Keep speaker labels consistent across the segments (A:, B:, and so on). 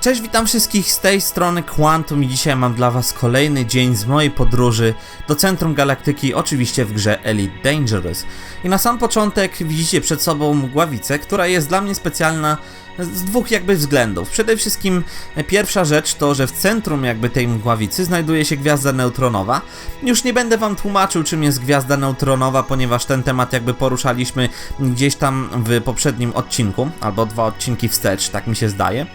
A: Cześć, witam wszystkich z tej strony Quantum i dzisiaj mam dla was kolejny dzień z mojej podróży do centrum galaktyki, oczywiście w grze Elite Dangerous. I na sam początek widzicie przed sobą mgławicę, która jest dla mnie specjalna z dwóch jakby względów. Przede wszystkim pierwsza rzecz to, że w centrum jakby tej mgławicy znajduje się gwiazda neutronowa. Już nie będę wam tłumaczył czym jest gwiazda neutronowa, ponieważ ten temat jakby poruszaliśmy gdzieś tam w poprzednim odcinku, albo dwa odcinki wstecz, tak mi się zdaje.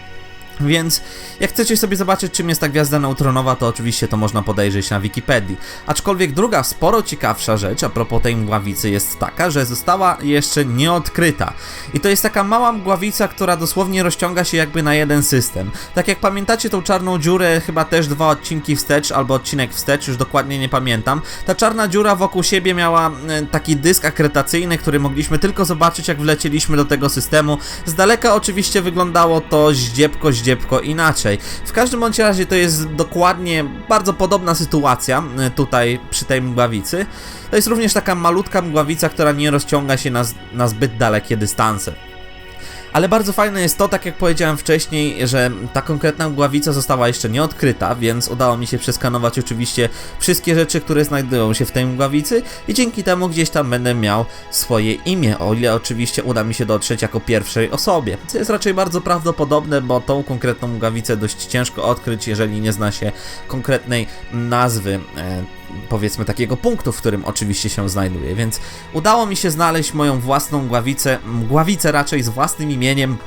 A: Więc jak chcecie sobie zobaczyć, czym jest ta gwiazda neutronowa, to oczywiście to można podejrzeć na Wikipedii. Aczkolwiek druga, sporo ciekawsza rzecz a propos tej mgławicy jest taka, że została jeszcze nieodkryta. I to jest taka mała mgławica, która dosłownie rozciąga się jakby na jeden system. Tak jak pamiętacie tą czarną dziurę, chyba też dwa odcinki wstecz, albo odcinek wstecz, już dokładnie nie pamiętam. Ta czarna dziura wokół siebie miała e, taki dysk akretacyjny, który mogliśmy tylko zobaczyć, jak wlecieliśmy do tego systemu. Z daleka oczywiście wyglądało to zdziebko, zdziebko inaczej. W każdym bądź razie to jest dokładnie bardzo podobna sytuacja e, tutaj przy tej mgławicy. To jest również taka malutka mgławica, która nie rozciąga się na, na zbyt dalekie dystanse. Ale bardzo fajne jest to, tak jak powiedziałem wcześniej, że ta konkretna mgławica została jeszcze nie odkryta, więc udało mi się przeskanować oczywiście wszystkie rzeczy, które znajdują się w tej mgławicy i dzięki temu gdzieś tam będę miał swoje imię, o ile oczywiście uda mi się dotrzeć jako pierwszej osobie. Co jest raczej bardzo prawdopodobne, bo tą konkretną mgławicę dość ciężko odkryć, jeżeli nie zna się konkretnej nazwy. Powiedzmy takiego punktu, w którym oczywiście się znajduje, więc udało mi się znaleźć moją własną mgławicę, mgławicę raczej z własnym imieniem,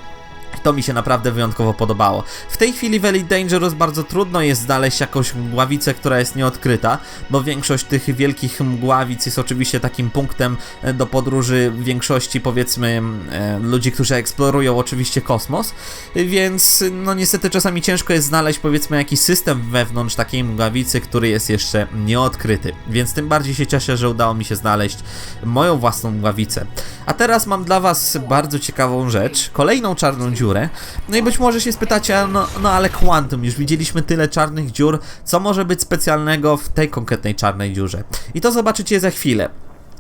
A: to mi się naprawdę wyjątkowo podobało. W tej chwili w Elite Dangerous bardzo trudno jest znaleźć jakąś mgławicę, która jest nieodkryta, bo większość tych wielkich mgławic jest oczywiście takim punktem e, do podróży większości powiedzmy e, ludzi, którzy eksplorują oczywiście kosmos, więc no niestety czasami ciężko jest znaleźć powiedzmy jakiś system wewnątrz takiej mgławicy, który jest jeszcze nieodkryty, więc tym bardziej się cieszę, że udało mi się znaleźć moją własną mgławicę. A teraz mam dla was bardzo ciekawą rzecz, kolejną czarną dziurę. No i być może się spytacie, no, no ale Quantum, już widzieliśmy tyle czarnych dziur, co może być specjalnego w tej konkretnej czarnej dziurze? I to zobaczycie za chwilę.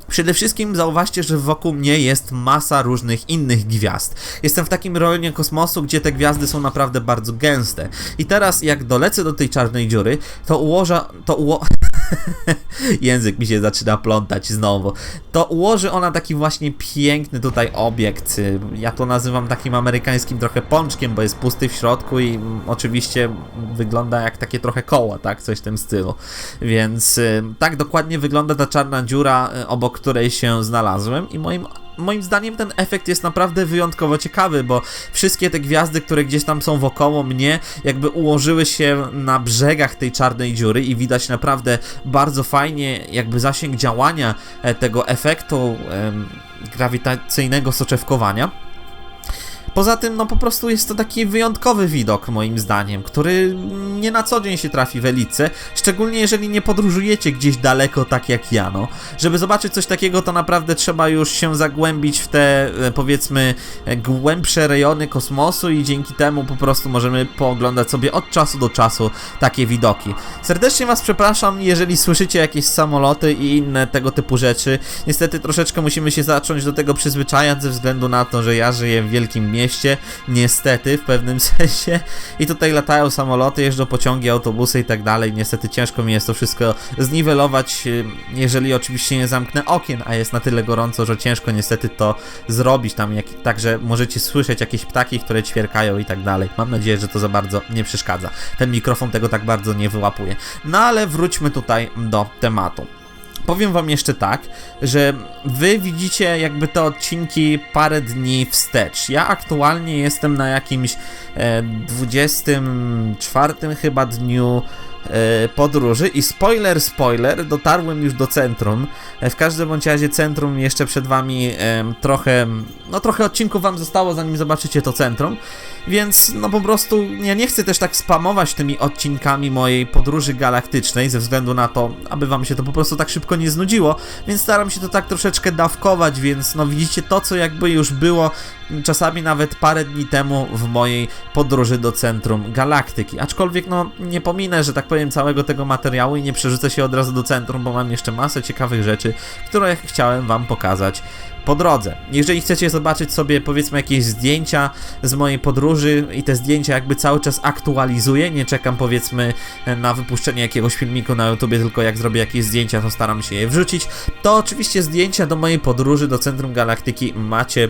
A: Przede wszystkim zauważcie, że wokół mnie jest masa różnych innych gwiazd. Jestem w takim rejonie kosmosu, gdzie te gwiazdy są naprawdę bardzo gęste. I teraz jak dolecę do tej czarnej dziury, to ułożę, to uło... Język mi się zaczyna plątać znowu. To ułoży ona taki właśnie piękny tutaj obiekt. Ja to nazywam takim amerykańskim trochę pączkiem, bo jest pusty w środku i oczywiście wygląda jak takie trochę koło, tak? Coś w tym stylu. Więc y, tak dokładnie wygląda ta czarna dziura, y, obok której się znalazłem i moim moim zdaniem ten efekt jest naprawdę wyjątkowo ciekawy, bo wszystkie te gwiazdy, które gdzieś tam są wokoło mnie, jakby ułożyły się na brzegach tej czarnej dziury i widać naprawdę bardzo fajnie jakby zasięg działania e, tego efektu em, grawitacyjnego soczewkowania. Poza tym, no po prostu jest to taki wyjątkowy widok, moim zdaniem, który nie na co dzień się trafi w Elice, szczególnie jeżeli nie podróżujecie gdzieś daleko, tak jak ja, no. Żeby zobaczyć coś takiego, to naprawdę trzeba już się zagłębić w te, e, powiedzmy, e, głębsze rejony kosmosu i dzięki temu po prostu możemy pooglądać sobie od czasu do czasu takie widoki. Serdecznie Was przepraszam, jeżeli słyszycie jakieś samoloty i inne tego typu rzeczy. Niestety troszeczkę musimy się zacząć do tego przyzwyczajać ze względu na to, że ja żyję w wielkim mieście, niestety w pewnym sensie i tutaj latają samoloty, jeżdżą pociągi, autobusy i tak dalej. Niestety ciężko mi jest to wszystko zniwelować, y, jeżeli oczywiście nie zamknę okien, a jest na tyle gorąco, że ciężko niestety to zrobić tam, jak, także możecie słyszeć jakieś ptaki, które ćwierkają i tak dalej. Mam nadzieję, że to za bardzo nie przeszkadza. Ten mikrofon tego tak bardzo nie wyłapuje. No ale wróćmy tutaj do tematu powiem wam jeszcze tak, że wy widzicie jakby te odcinki parę dni wstecz. Ja aktualnie jestem na jakimś e, 24 chyba dniu e, podróży i spoiler, spoiler, dotarłem już do centrum. E, W każdym bądź razie centrum jeszcze przed wami em, trochę, no trochę odcinków wam zostało zanim zobaczycie to centrum. Więc no po prostu ja nie chcę też tak spamować tymi odcinkami mojej podróży galaktycznej ze względu na to, aby wam się to po prostu tak szybko nie znudziło, więc staram się to tak troszeczkę dawkować, więc no widzicie to, co jakby już było czasami nawet parę dni temu w mojej podróży do centrum galaktyki. Aczkolwiek no nie pominę, że tak powiem całego tego materiału i nie przerzucę się od razu do centrum, bo mam jeszcze masę ciekawych rzeczy, które chciałem wam pokazać po drodze. Jeżeli chcecie zobaczyć sobie powiedzmy jakieś zdjęcia z mojej podróży i te zdjęcia jakby cały czas aktualizuję, nie czekam powiedzmy na wypuszczenie jakiegoś filmiku na YouTubie, tylko jak zrobię jakieś zdjęcia, to staram się je wrzucić, to oczywiście zdjęcia do mojej podróży do Centrum Galaktyki macie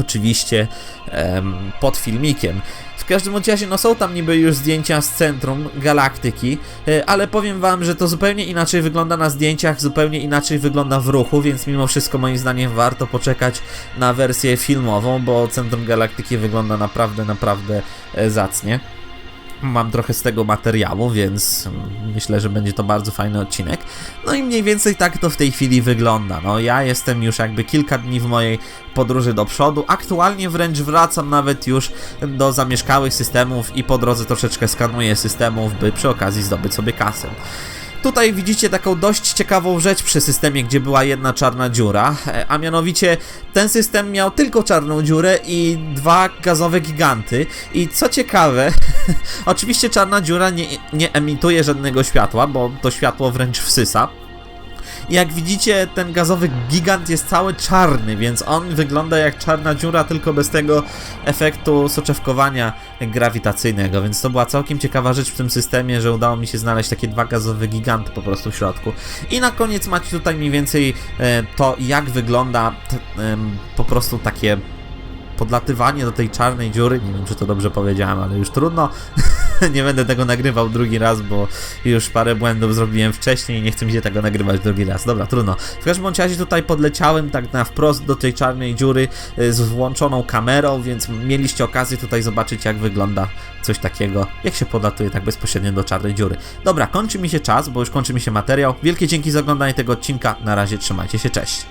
A: oczywiście em, pod filmikiem. W każdym razie, no są tam niby już zdjęcia z centrum galaktyki, e, ale powiem wam, że to zupełnie inaczej wygląda na zdjęciach, zupełnie inaczej wygląda w ruchu, więc mimo wszystko moim zdaniem warto poczekać na wersję filmową, bo centrum galaktyki wygląda naprawdę, naprawdę e, zacnie. Mam trochę z tego materiału, więc myślę, że będzie to bardzo fajny odcinek. No i mniej więcej tak to w tej chwili wygląda. No ja jestem już jakby kilka dni w mojej podróży do przodu. Aktualnie wręcz wracam nawet już do zamieszkałych systemów i po drodze troszeczkę skanuję systemów, by przy okazji zdobyć sobie kasę. Tutaj widzicie taką dość ciekawą rzecz przy systemie, gdzie była jedna czarna dziura, e, a mianowicie ten system miał tylko czarną dziurę i dwa gazowe giganty. I co ciekawe, oczywiście czarna dziura nie, nie emituje żadnego światła, bo to światło wręcz wsysa. Jak widzicie, ten gazowy gigant jest cały czarny, więc on wygląda jak czarna dziura, tylko bez tego efektu soczewkowania grawitacyjnego. Więc to była całkiem ciekawa rzecz w tym systemie, że udało mi się znaleźć takie dwa gazowe giganty po prostu w środku. I na koniec macie tutaj mniej więcej e, to, jak wygląda po prostu takie podlatywanie do tej czarnej dziury. Nie wiem, czy to dobrze powiedziałem, ale już trudno. nie będę tego nagrywał drugi raz, bo już parę błędów zrobiłem wcześniej i nie chcę mi się tego nagrywać drugi raz. Dobra, trudno. W każdym bądź razie tutaj podleciałem tak na wprost do tej czarnej dziury y, z włączoną kamerą, więc mieliście okazję tutaj zobaczyć, jak wygląda coś takiego, jak się podlatuje tak bezpośrednio do czarnej dziury. Dobra, kończy mi się czas, bo już kończy mi się materiał. Wielkie dzięki za oglądanie tego odcinka. Na razie trzymajcie się, cześć.